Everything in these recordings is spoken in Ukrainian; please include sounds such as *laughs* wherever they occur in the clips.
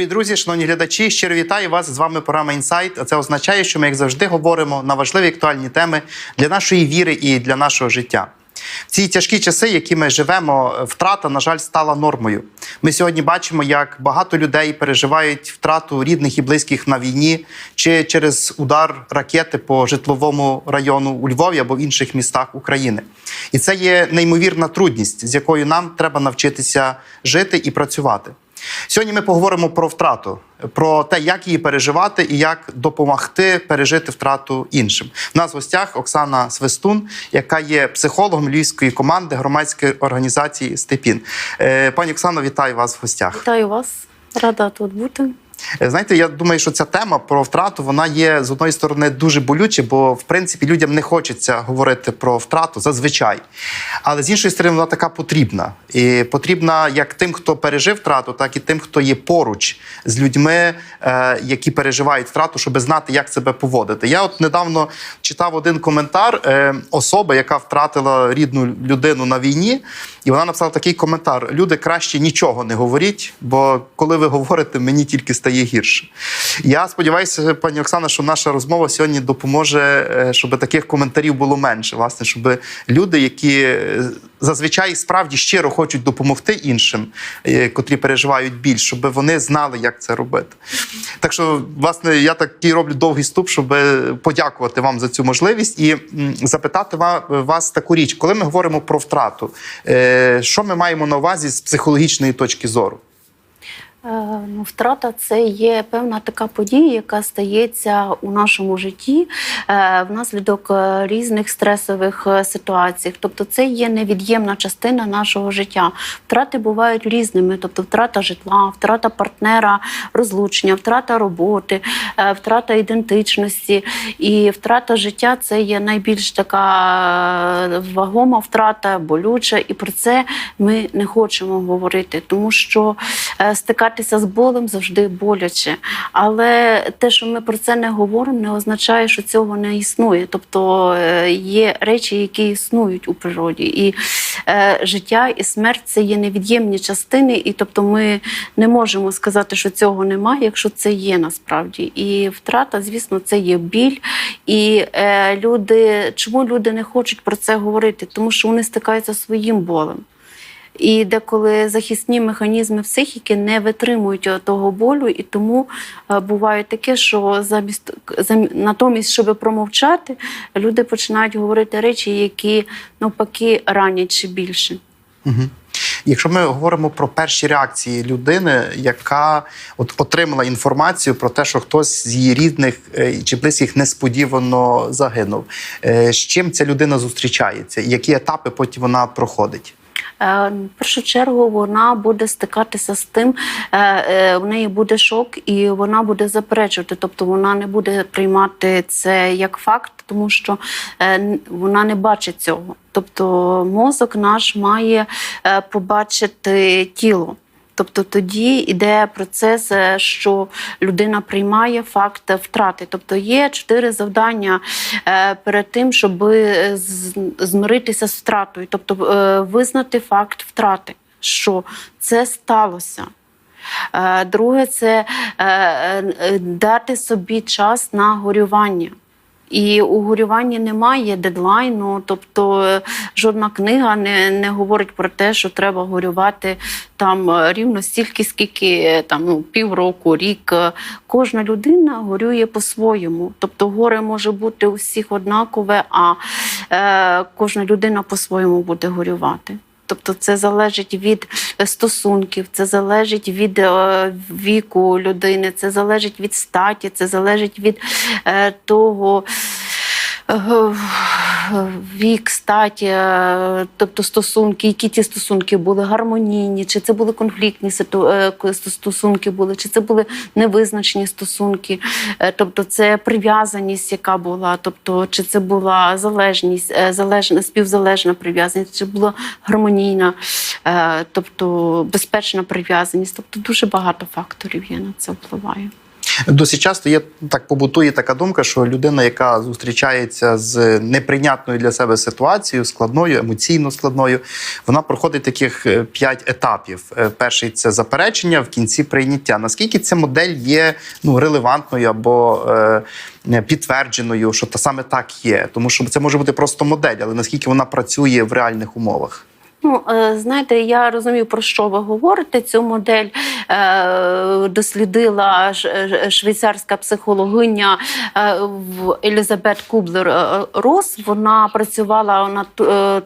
Дорогі друзі, шановні глядачі, щиро вітаю вас. З вами програма Інсайт. А це означає, що ми, як завжди, говоримо на важливі актуальні теми для нашої віри і для нашого життя. В ці тяжкі часи, які ми живемо, втрата, на жаль, стала нормою. Ми сьогодні бачимо, як багато людей переживають втрату рідних і близьких на війні чи через удар ракети по житловому району у Львові або в інших містах України. І це є неймовірна трудність, з якою нам треба навчитися жити і працювати. Сьогодні ми поговоримо про втрату, про те, як її переживати і як допомогти пережити втрату іншим. У нас в гостях Оксана Свистун, яка є психологом львівської команди громадської організації Степін. Е, Пані Оксано, вітаю вас в гостях. Вітаю вас, рада тут бути. Знаєте, я думаю, що ця тема про втрату вона є з одної сторони дуже болюча, бо в принципі людям не хочеться говорити про втрату зазвичай. Але з іншої сторони, вона така потрібна. І потрібна як тим, хто пережив втрату, так і тим, хто є поруч з людьми, е, які переживають втрату, щоб знати, як себе поводити. Я от недавно читав один коментар е, особи, яка втратила рідну людину на війні, і вона написала такий коментар: люди краще нічого не говоріть, бо коли ви говорите, мені тільки стає гірше. Я сподіваюся, пані Оксана, що наша розмова сьогодні допоможе, е, щоб таких коментарів було менше. Власне, щоб люди, які е, зазвичай справді щиро хочуть допомогти іншим, е, котрі переживають біль, щоб вони знали, як це робити. Так що, власне, я такий роблю довгий ступ, щоб подякувати вам за цю можливість і запитати вас таку річ, коли ми говоримо про втрату, що ми маємо на увазі з психологічної точки зору? Е, Ну, втрата це є певна така подія, яка стається у нашому житті е, внаслідок е, різних стресових ситуацій. Тобто, це є невід'ємна частина нашого життя. Втрати бувають різними, тобто втрата житла, втрата партнера, розлучення, втрата роботи, втрата ідентичності і втрата життя це є найбільш така вагома втрата, болюча, і про це ми не хочемо говорити, тому що е, стикатися з болем завжди боляче. Але те, що ми про це не говоримо, не означає, що цього не існує. Тобто е, є речі, які існують у природі, і е, життя і смерть це є невід'ємні частини, і тобто ми не можемо сказати, що цього немає, якщо це є насправді. І втрата, звісно, це є біль. І е, люди, чому люди не хочуть про це говорити? Тому що вони стикаються зі своїм болем. І деколи захисні механізми психіки не витримують того болю, і тому е, буває таке, що замість замі- натомість, щоб промовчати, люди починають говорити речі, які навпаки ранять ще більше. Якщо ми говоримо про перші реакції людини, яка от отримала інформацію про те, що хтось з її рідних е, чи близьких несподівано загинув, е, з чим ця людина зустрічається, які етапи потім вона проходить? Е, В першу чергу вона буде стикатися з тим, е, е, в неї буде шок, і вона буде заперечувати. Тобто вона не буде приймати це як факт, тому що вона не бачить цього. Тобто мозок наш має побачити тіло. Тобто тоді йде процес, е, що людина приймає факт втрати. Тобто є чотири завдання е, перед тим, щоб е, змиритися з втратою, тобто визнати факт втрати, що це сталося. Друге, це дати собі час на горювання. І у горюванні немає дедлайну, тобто е, жодна книга не, не говорить про те, що треба горювати там е, рівно стільки, скільки е, там ну, півроку, рік. Кожна людина горює по-своєму. Тобто горе може бути у всіх однакове, а е, кожна людина по-своєму буде горювати. Тобто це залежить від е, стосунків, це залежить від е, віку людини, це залежить від статі, це залежить від е, того. Вік, статі, е, тобто стосунки, які ті стосунки були гармонійні, чи це були конфліктні е, стосунки були, чи це були невизначені стосунки, Е, тобто це прив'язаність, яка була, тобто чи це була залежність, залежна, співзалежна прив'язаність, чи була гармонійна, тобто безпечна прив'язаність. Тобто дуже багато факторів є на це впливає. Досить часто є так побутує така думка, що людина, яка зустрічається з неприйнятною для себе ситуацією, складною, емоційно складною, вона проходить таких е, п'ять етапів. Е, Перший це заперечення, в кінці прийняття. Наскільки ця модель є ну релевантною або е, підтвердженою, що та саме так є, тому що це може бути просто модель, але наскільки вона працює в реальних умовах? Ну, е, знаєте, я розумію, про що ви говорите. Цю модель е, дослідила швейцарська психологиня е, Елізабет Кублер Рос. Вона працювала на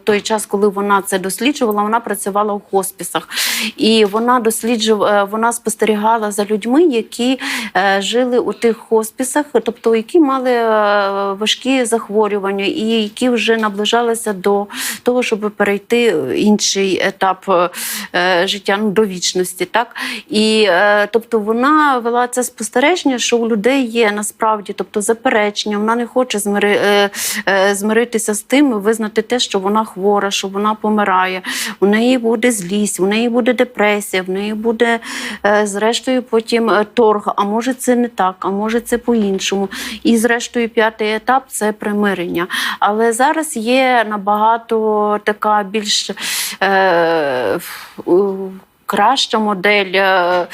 той час, коли вона це досліджувала. Вона працювала в хоспісах, і вона досліджувала, вона спостерігала за людьми, які жили у тих хоспісах, тобто які мали важкі захворювання, і які вже наближалися до того, щоб перейти інший етап е, е, життя ну, до вічності. Так? І е, тобто вона вела це спостереження, що у людей є насправді тобто, заперечення, вона не хоче змири, змиритися з тим, і визнати те, що вона хвора, що вона помирає. У неї буде злість, у неї буде депресія, в неї буде зрештою потім торг. А може це не так, а може це по-іншому. І зрештою, п'ятий етап це примирення. Але зараз є набагато така більш е, у- краща модель е,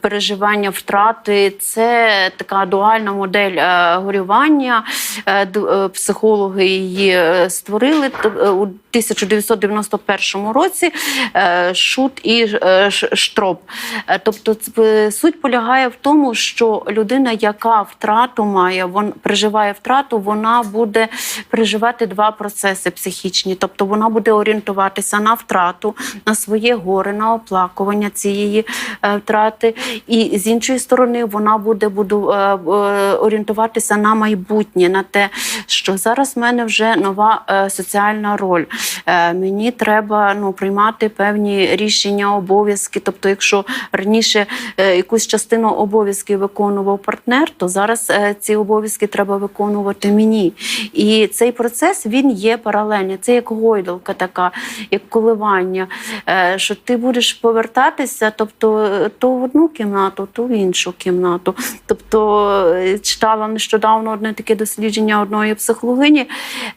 переживання втрати. Це така дуальна модель е, горювання. Е, Психологи її створили у 1991 році. Шут і Штроп. Тобто, суть полягає в тому, що людина, яка втрату має, вон переживає втрату, вона буде переживати два процеси психічні. Тобто вона буде орієнтуватися на втрату, на своє горе, на оплакування цієї е, втрати. І з іншої сторони, вона буде буду, е, е, орієнтуватися на майбутнє, на те, що зараз в мене вже нова соціальна роль. Мені треба ну, приймати певні рішення, обов'язки. Тобто, якщо раніше якусь частину обов'язків виконував партнер, то зараз ці обов'язки треба виконувати мені. І цей процес він є паралельний. Це як гойдалка, така, як коливання. Що ти будеш повертатися, тобто е, то в одну кімнату, то в іншу кімнату. Тобто е, читала нещодавно одне таке дослідження одної психологині,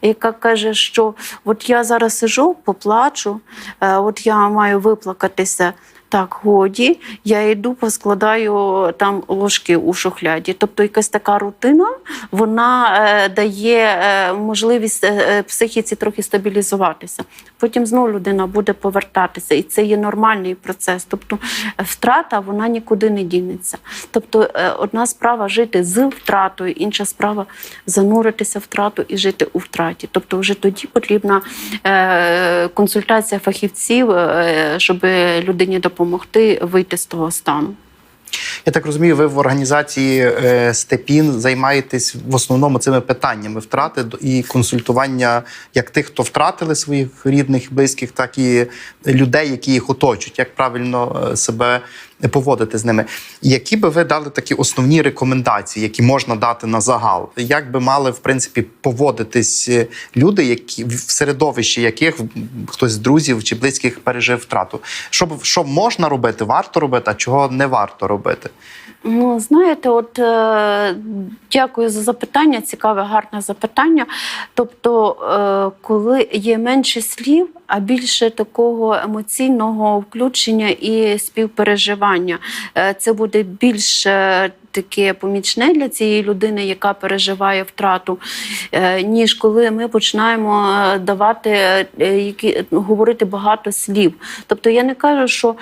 яка каже, що от я зараз сижу, поплачу, е, от я маю виплакатися. Так, годі, я йду, поскладаю там ложки у шухляді. Тобто якась така рутина, вона е, дає е, можливість е, е, психіці трохи стабілізуватися. Потім знову людина буде повертатися, і це є нормальний процес. Тобто е, втрата вона нікуди не дінеться. Тобто, е, одна справа жити з втратою, інша справа зануритися втрату і жити у втраті. Тобто, вже тоді потрібна е, консультація фахівців, е, щоб людині допомогти вийти з того стану. Я так розумію, ви в організації е, Степін займаєтесь в основному цими питаннями втрати і консультування як тих, хто втратили своїх рідних, близьких, так і людей, які їх оточують, як правильно е, себе поводити з ними. Які би ви дали такі основні рекомендації, які можна дати на загал? Як би мали в принципі поводитись е, люди, які в середовищі яких хтось з друзів чи близьких пережив втрату? Що що можна робити, варто робити, а чого не варто робити? Ну, знаєте, от е, дякую за запитання, цікаве, гарне запитання. Тобто, е, коли є менше слів, а більше такого емоційного включення і співпереживання, е, це буде більш е, таке помічне для цієї людини, яка переживає втрату, е, ніж коли ми починаємо е, давати е, які, говорити багато слів. Тобто я не кажу, що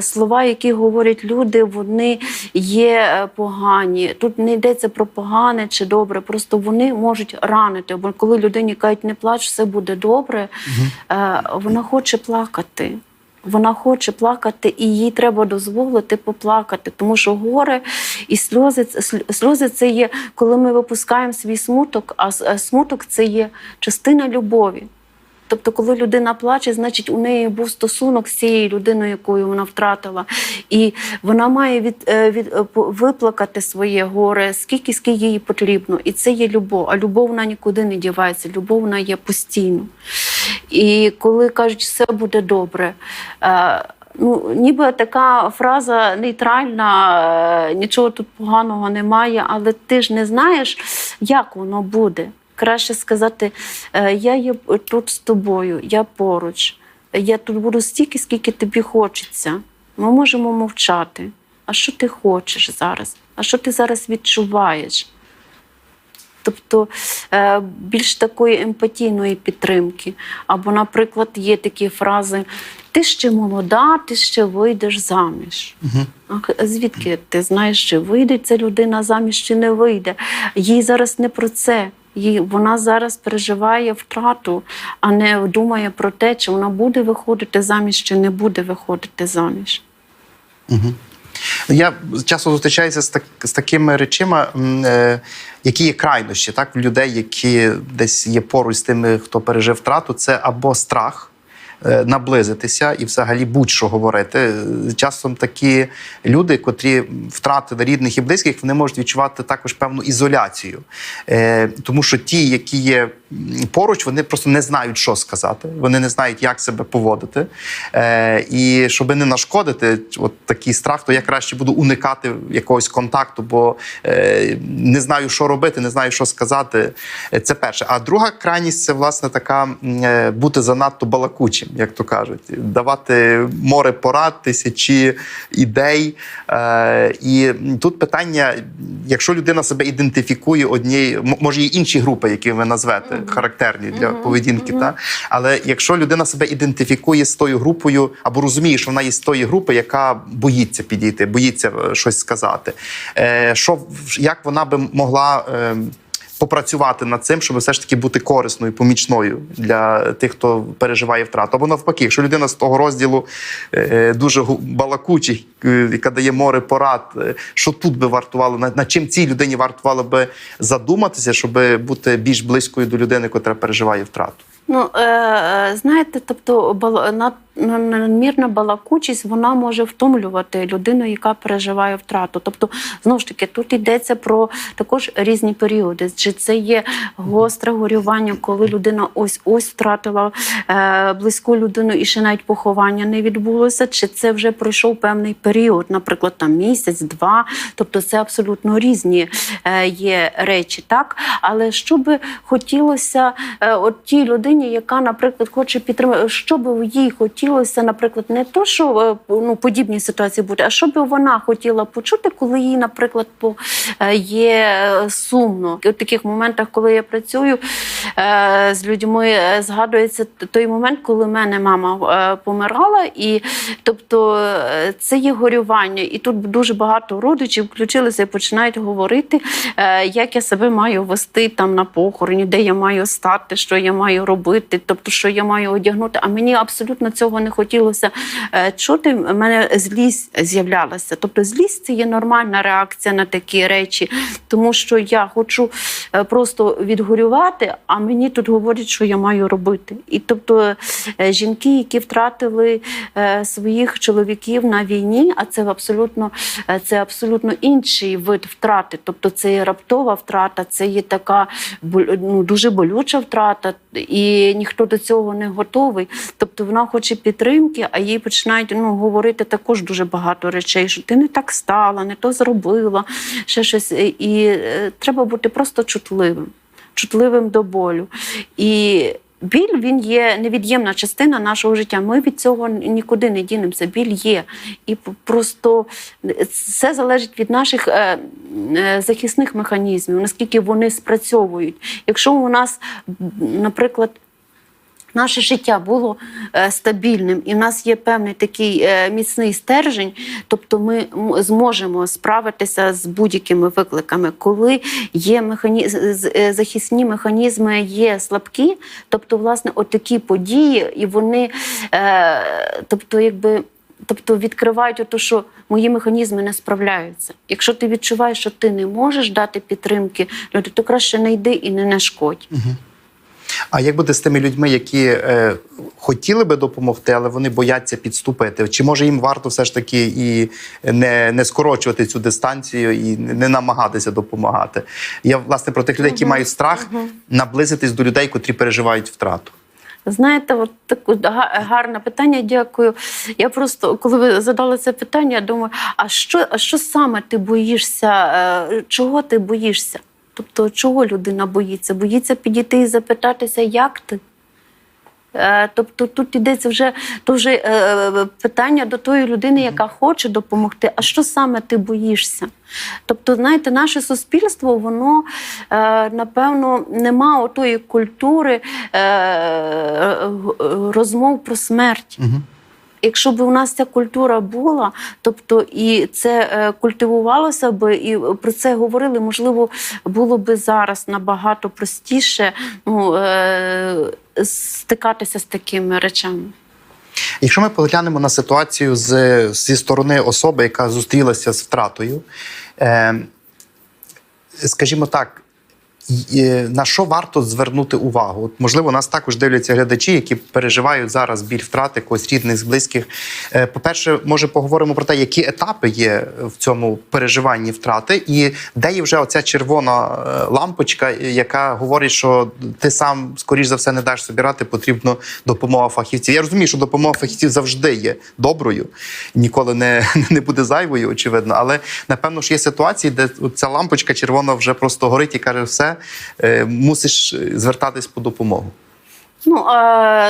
слова, які говорять люди, вони є е, погані. Тут не йдеться про погане чи добре, просто вони можуть ранити. Бо коли людині кажуть, не плач, все буде добре, е, вона хоче плакати. Вона хоче плакати, і їй треба дозволити поплакати, тому що горе і сльози сльози це є, коли ми випускаємо свій смуток, а смуток це є частина любові. Тобто, коли людина плаче, значить у неї був стосунок з цією людиною, якою вона втратила. І вона має від, е, від, е, виплакати своє горе, скільки скільки їй потрібно. І це є любов. А любов вона нікуди не дівається. Любов вона є постійно. І коли кажуть, все буде добре. е, ну, ніби така фраза нейтральна, нічого тут поганого немає, але ти ж не знаєш, як воно буде. Краще сказати, е, я є тут з тобою, я поруч. Я тут буду стільки, скільки тобі хочеться. Ми можемо мовчати. А що ти хочеш зараз? А що ти зараз відчуваєш? Тобто е, більш такої емпатійної підтримки. Або, наприклад, є такі фрази: ти ще молода, ти ще вийдеш заміж. А звідки ти знаєш, чи вийде ця людина заміж, чи не вийде? Їй зараз не про це. Їй, вона зараз переживає втрату, а не думає про те, чи вона буде виходити заміж, чи не буде виходити заміж. Я часто зустрічаюся з, так, з такими речима, е, які є крайнощі, так, в людей, які десь є поруч з тими, хто пережив втрату, це або страх. Е, Наблизитися і взагалі будь-що говорити. Часом такі люди, котрі втратили рідних і близьких, вони можуть відчувати також певну ізоляцію. Е, тому що ті, які є поруч, вони просто не знають, що сказати, вони не знають, як себе поводити. Е, і щоб не нашкодити, от такий страх, то я краще буду уникати якогось контакту, бо не знаю, що робити, не знаю, що сказати. Це перше. А друга крайність це власне така бути занадто балакучим, як то кажуть, давати море порад, тисячі ідей. Е, і тут питання: якщо людина себе ідентифікує однією, може є інші групи, які ви назвете, характерні для поведінки, та але якщо людина себе ідентифікує з тою групою, або розуміє, що вона є з тої групи, яка боїться підійти, боїться е, щось сказати, е, що як вона би могла. Е, Попрацювати над цим, щоб все ж таки бути корисною, помічною для тих, хто переживає втрату. Або навпаки, якщо людина з того розділу е, дуже гу- балакучий, е, яка дає море порад, е, що тут би вартувало, над, чим цій людині вартувало би задуматися, щоб бути більш близькою до людини, яка переживає втрату. Ну, е, е, знаєте, тобто бала- над- на- надмірна балакучість вона може втомлювати людину, яка переживає втрату. Тобто, знову ж таки, тут йдеться про також різні періоди. Чи це є гостре горювання, коли людина ось ось втратила е, близьку людину і ще навіть поховання не відбулося, чи це вже пройшов певний період, наприклад, там місяць, два. Тобто це абсолютно різні е, є речі, так? Але що би хотілося е, от тій людині, яка, наприклад, хоче підтримати, що би їй хотілося, наприклад, не то, що е, ну, подібні ситуації бути, а що би вона хотіла почути, коли їй, наприклад, по, е, є е, сумно. У таких моментах, коли я працюю з людьми, згадується той момент, коли мене мама помирала, і тобто це є горювання. І тут дуже багато родичів включилися і починають говорити, як я себе маю вести там на похороні, де я маю стати, що я маю робити, тобто що я маю одягнути. А мені абсолютно цього не хотілося е, чути. У мене злість з'являлася. Тобто, злість це є нормальна реакція на такі речі, тому що я хочу е, просто відгорювати, а мені тут говорять, що я маю робити. І тобто е, жінки, які втратили своїх чоловіків на війні, а це абсолютно це абсолютно інший вид втрати. Тобто це є раптова втрата, це є така ну, дуже болюча втрата, і ніхто до цього не готовий. Тобто вона хоче підтримки, а їй починають ну, говорити також дуже багато речей, що ти не так стала, не то зробила, ще щось. І е, треба бути просто чутливим, чутливим до болю. І Біль він є невід'ємна частина нашого життя. Ми від цього нікуди не дінемося. Біль є. І просто це залежить від наших е, е, захисних механізмів, наскільки вони спрацьовують. Якщо у нас, наприклад, Наше життя було е, стабільним, і в нас є певний такий е, міцний стержень, тобто ми зможемо справитися з будь-якими викликами. Коли є механі... з- з- е, захисні механізми є слабкі, тобто, власне, от такі події, і вони, тобто, якби. Тобто відкривають ото, що мої механізми не справляються. Якщо ти відчуваєш, що ти не можеш дати підтримки, то краще не йди і не нашкодь. А як буде з тими людьми, які е, хотіли би допомогти, але вони бояться підступити? Чи може їм варто все ж таки і не, не скорочувати цю дистанцію і не намагатися допомагати? Я власне про тих людей, які мають страх наблизитись до людей, котрі переживають втрату. Знаєте, от таке гарне питання. Дякую. Я просто, коли ви задали це питання, я думаю, а що, а що саме ти боїшся? е, Чого ти боїшся? Тобто, чого людина боїться? Боїться підійти і запитатися, як ти? Е, Тобто тут йдеться вже, то вже е, питання до тої людини, яка хоче допомогти. А що саме ти боїшся? Тобто, знаєте, наше суспільство, воно е, напевно нема отої культури розмов про смерть. Угу. Якщо б у нас ця культура була, тобто і це е, культивувалося б, і про це говорили, можливо, було б зараз набагато простіше ну, е, стикатися з такими речами. Якщо ми поглянемо на ситуацію з, зі сторони особи, яка зустрілася з втратою, е, скажімо так, е, на що варто звернути увагу? От, можливо, нас також дивляться глядачі, які переживають зараз біль втрати когось рідних, з близьких. Е, По-перше, може поговоримо про те, які етапи є в цьому переживанні втрати, і де є вже оця червона е, лампочка, е, яка говорить, що ти сам, скоріш за все, не даш собі ради, потрібно допомога фахівців. Я розумію, що допомога фахівців завжди є доброю, ніколи не, *laughs* не буде зайвою, очевидно. Але напевно ж є ситуації, де ця лампочка червона вже просто горить і каже, все, е, мусиш звертатись по допомогу. Ну,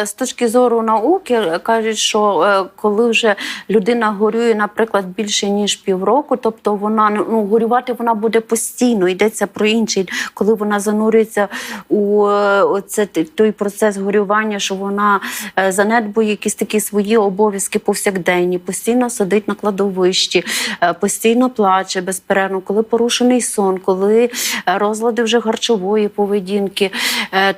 з точки зору науки кажуть, що е, коли вже людина горює, наприклад, більше ніж півроку, тобто вона ну горювати вона буде постійно. Йдеться про інший, коли вона занурюється у е, оце той процес горювання, що вона е, занедбує якісь такі свої обов'язки повсякденні, постійно сидить на кладовищі, постійно плаче безперервно, коли порушений сон, коли розлади вже харчової поведінки,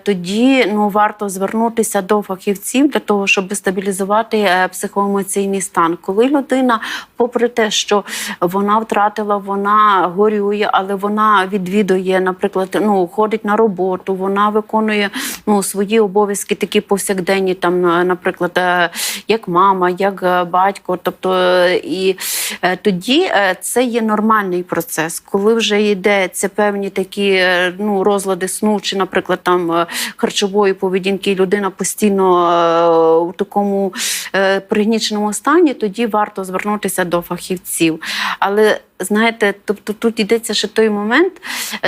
тоді ну варто звернутися до фахівців для того, щоб стабілізувати е, психоемоційний стан. Коли людина, попри те, що вона втратила, вона горює, але вона відвідує, наприклад, ну ходить на роботу, вона виконує ну свої обов'язки, такі повсякденні, там, наприклад, е, як мама, як е, батько. Тобто е, і е, тоді е, це є нормальний процес, коли вже йдеться певні такі е, ну розлади сну, чи, наприклад, там е, харчової поведінки, людина постійно е, у такому е, пригніченому стані, тоді варто звернутися до фахівців. Але знаєте, тобто тут йдеться ще той момент,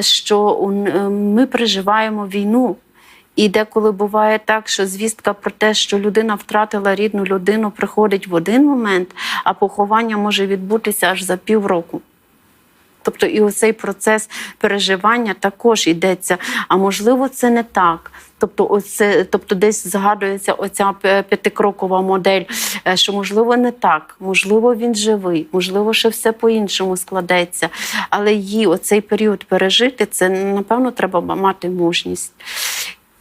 що е, ми переживаємо війну. І деколи буває так, що звістка про те, що людина втратила рідну людину, приходить в один момент, а поховання може відбутися аж за півроку. Тобто і оцей процес переживання також йдеться. А можливо, це не так. Тобто, оце, тобто десь згадується оця п'ятикрокова модель, е, що можливо не так, можливо, він живий, можливо, ще все по-іншому складеться. Але її оцей період пережити, це напевно треба мати мужність.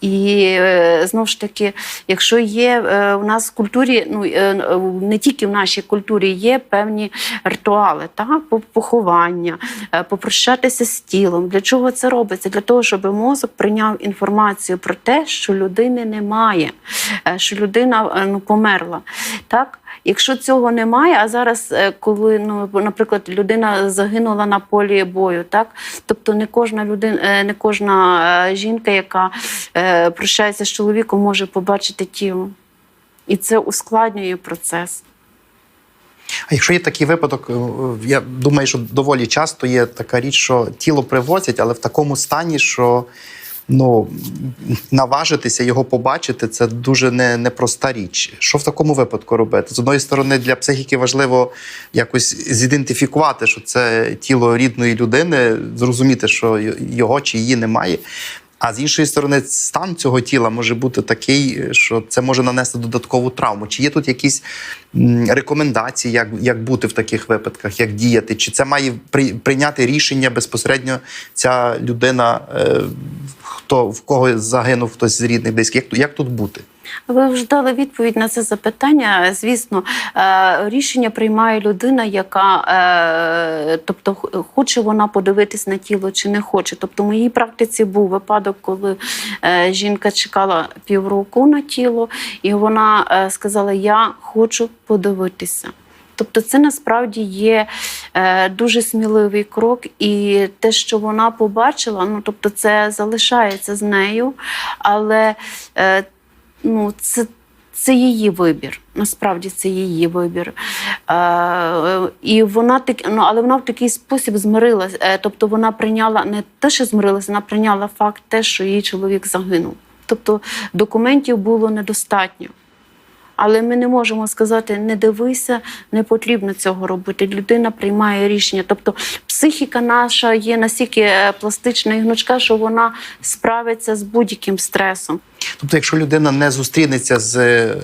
І е, знову ж таки, якщо є е, у нас в культурі, ну е, не тільки в нашій культурі є певні ритуали, так, поховання, попрощатися з тілом. Для чого це робиться? Для того, щоб мозок прийняв інформацію про те, що людини немає, що людина ну, померла. Так? Якщо цього немає, а зараз, е, коли ну, наприклад, людина загинула на полі бою, так тобто не кожна людина, е, не кожна е, жінка, яка прощається з чоловіком, може побачити тіло. І це ускладнює процес. А якщо є такий випадок, я думаю, що доволі часто є така річ, що тіло привозять, але в такому стані, що ну, наважитися його побачити, це дуже не, непроста річ. Що в такому випадку робити? З одної сторони, для психіки важливо якось зідентифікувати, що це тіло рідної людини, зрозуміти, що його чи її немає. А з іншої сторони, стан цього тіла може бути такий, що це може нанести додаткову травму. Чи є тут якісь рекомендації, як, як бути в таких випадках, як діяти? Чи це має при, прийняти рішення безпосередньо ця людина, е, хто в кого загинув хтось з рідних близьких? Як, як тут бути? Ви вже дали відповідь на це запитання. Звісно, е, рішення приймає людина, яка е, тобто хоче вона подивитись на тіло чи не хоче. Тобто, в моїй практиці був випадок, коли е, жінка чекала півроку на тіло, і вона сказала: Я хочу подивитися. Тобто, це насправді є е, дуже сміливий крок, і те, що вона побачила, ну тобто, це залишається з нею, але е, ну, це, це її вибір. Насправді це її вибір. Е, і вона так, ну, але вона в такий спосіб змирилась. Е, тобто вона прийняла не те, що змирилася, вона прийняла факт те, що її чоловік загинув. Тобто документів було недостатньо. Але ми не можемо сказати, не дивися, не потрібно цього робити. Людина приймає рішення. Тобто психіка наша є настільки е, пластична і гнучка, що вона справиться з будь-яким стресом. Тобто, якщо людина не зустрінеться з е,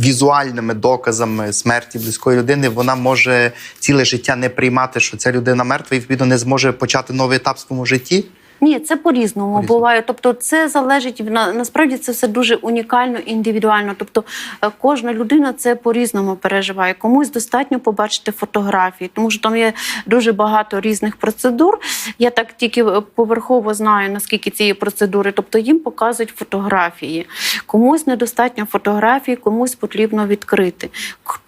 візуальними доказами смерті близької людини, вона може ціле життя не приймати, що ця людина мертва, і відповідно не зможе почати новий етап в своєму житті. Ні, це по-різному По-різному. буває. Тобто, це залежить на, насправді це все дуже унікально, індивідуально. Тобто, е, кожна людина це по-різному переживає. Комусь достатньо побачити фотографії, тому що там є дуже багато різних процедур. Я так тільки е, поверхово знаю, наскільки цієї процедури. Тобто їм показують фотографії. Комусь недостатньо фотографій, комусь потрібно відкрити.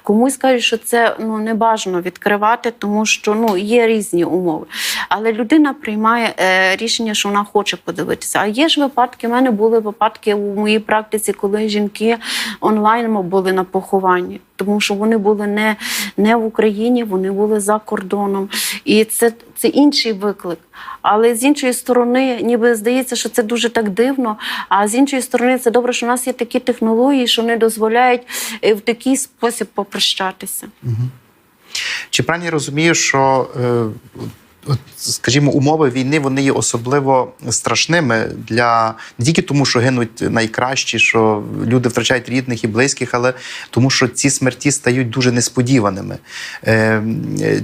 Комусь кажуть, що це ну не бажано відкривати, тому що ну є різні умови. Але людина приймає е, рішення, що вона хоче подивитися. А є ж випадки. в мене були випадки у моїй практиці, коли жінки онлайн були на похованні, тому що вони були не, не в Україні, вони були за кордоном. І це, це інший виклик. Але з іншої сторони, ніби здається, що це дуже так дивно. А з іншої сторони, це добре, що в нас є такі технології, що не дозволяють е, в такий спосіб попрощатися. Чи правильно я розумію, що е, от, скажімо, умови війни вони є особливо страшними для не тільки тому, що гинуть найкращі, що люди втрачають рідних і близьких, але тому, що ці смерті стають дуже несподіваними. Е,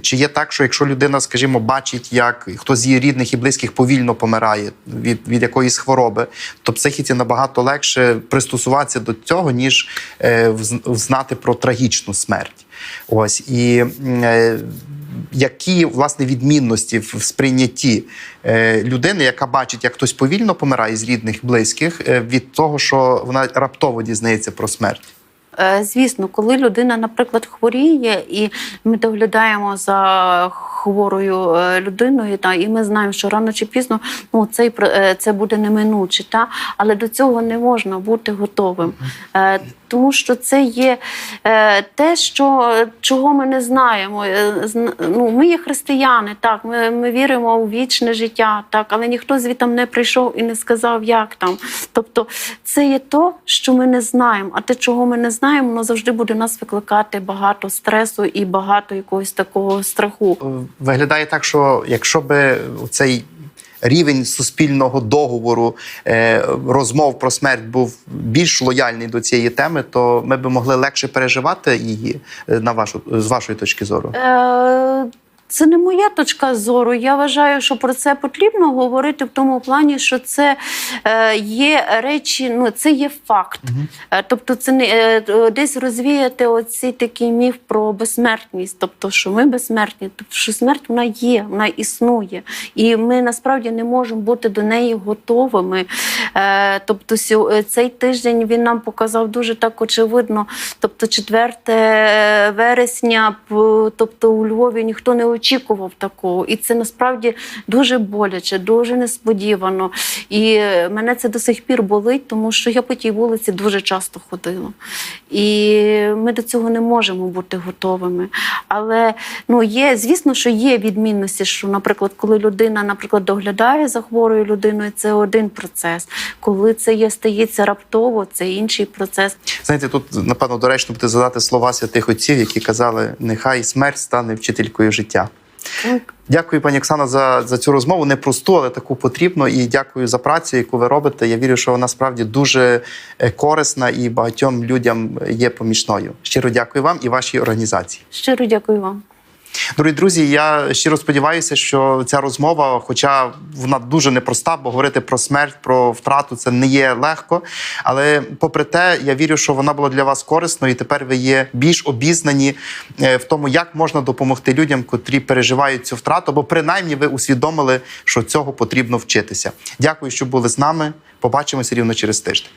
чи є так, що якщо людина, скажімо, бачить, як хтось з її рідних і близьких повільно помирає від, від якоїсь хвороби, то психіці набагато легше пристосуватися до цього, ніж е, взнати про трагічну смерть. Ось і е, які власне відмінності в сприйнятті е, людини, яка бачить, як хтось повільно помирає з рідних близьких, е, від того, що вона раптово дізнається про смерть. Е, Звісно, коли людина, наприклад, хворіє, і ми доглядаємо за хворою е, людиною, та і ми знаємо, що рано чи пізно ну цей е, це буде неминуче, та але до цього не можна бути готовим, тому що це є те, що чого ми не знаємо. Ну, ми є християни, так ми, ми віримо у вічне життя, так, але ніхто звітом не прийшов і не сказав, як там. Тобто, це є то, що ми не знаємо. А те, чого ми не знаємо, воно завжди буде в нас викликати багато стресу і багато якогось такого страху. Е, Виглядає так, що якщо би цей рівень суспільного договору е, розмов про смерть був більш лояльний до цієї теми, то ми би могли легше переживати її е, на вашу з вашої точки зору. Е, Це не моя точка зору. Я вважаю, що про це потрібно говорити в тому плані, що це е, є речі, ну це є факт. Е, Тобто, це не е, десь розвіяти оцей такий міф про безсмертність, тобто, що ми безсмертні, тобто, що смерть вона є, вона існує, і ми насправді не можемо бути до неї готовими. Тобто, цей тиждень він нам показав дуже так очевидно. Тобто, 4 вересня, тобто у Львові ніхто не очікував такого. І це насправді дуже боляче, дуже несподівано. І мене це до сих пір болить, тому що я по тій вулиці дуже часто ходила. І ми до цього не можемо бути готовими. Але ну, є, звісно, що є відмінності, що, наприклад, коли людина, наприклад, доглядає за хворою людиною, це один процес. Коли це є стається раптово, це інший процес. Знаєте, тут напевно доречно буде задати слова святих отців, які казали: нехай смерть стане вчителькою життя. Дякую, пані Оксана, за, за цю розмову. Не просту, але таку потрібну. І дякую за працю, яку ви робите. Я вірю, що вона справді дуже е, корисна і багатьом людям є помічною. Щиро дякую вам і вашій організації. Щиро дякую вам. Дорогі друзі, я щиро сподіваюся, що ця розмова, хоча вона дуже непроста, бо говорити про смерть, про втрату це не є легко. Але попри те, я вірю, що вона була для вас корисною, і тепер ви є більш обізнані е, в тому, як можна допомогти людям, котрі переживають цю втрату, бо принаймні ви усвідомили, що цього потрібно вчитися. Дякую, що були з нами. Побачимося рівно через тиждень.